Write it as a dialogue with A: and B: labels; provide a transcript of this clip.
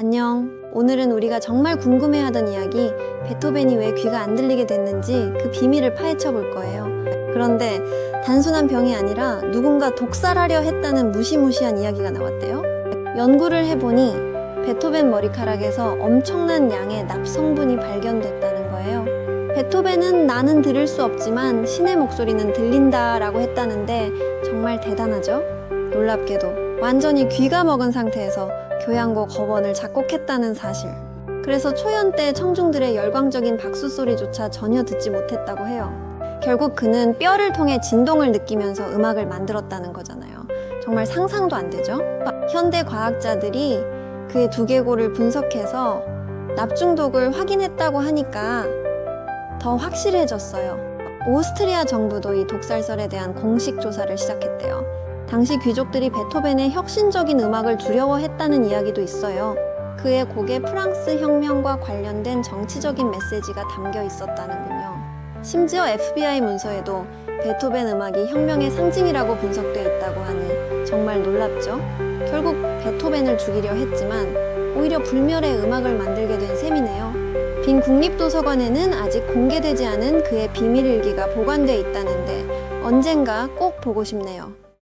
A: 안녕. 오늘은 우리가 정말 궁금해하던 이야기, 베토벤이 왜 귀가 안 들리게 됐는지 그 비밀을 파헤쳐 볼 거예요. 그런데 단순한 병이 아니라 누군가 독살하려 했다는 무시무시한 이야기가 나왔대요. 연구를 해보니 베토벤 머리카락에서 엄청난 양의 납성분이 발견됐다는 거예요. 베토벤은 나는 들을 수 없지만 신의 목소리는 들린다 라고 했다는데 정말 대단하죠? 놀랍게도 완전히 귀가 먹은 상태에서 교향곡 거번을 작곡했다는 사실. 그래서 초연 때 청중들의 열광적인 박수 소리조차 전혀 듣지 못했다고 해요. 결국 그는 뼈를 통해 진동을 느끼면서 음악을 만들었다는 거잖아요. 정말 상상도 안 되죠? 현대 과학자들이 그의 두개골을 분석해서 납중독을 확인했다고 하니까 더 확실해졌어요. 오스트리아 정부도 이 독살설에 대한 공식 조사를 시작했대요. 당시 귀족들이 베토벤의 혁신적인 음악을 두려워했다는 이야기도 있어요. 그의 곡에 프랑스 혁명과 관련된 정치적인 메시지가 담겨 있었다는군요. 심지어 FBI 문서에도 베토벤 음악이 혁명의 상징이라고 분석돼 있다고 하니 정말 놀랍죠? 결국 베토벤을 죽이려 했지만 오히려 불멸의 음악을 만들게 된 셈이네요. 빈 국립도서관에는 아직 공개되지 않은 그의 비밀일기가 보관돼 있다는데 언젠가 꼭 보고 싶네요.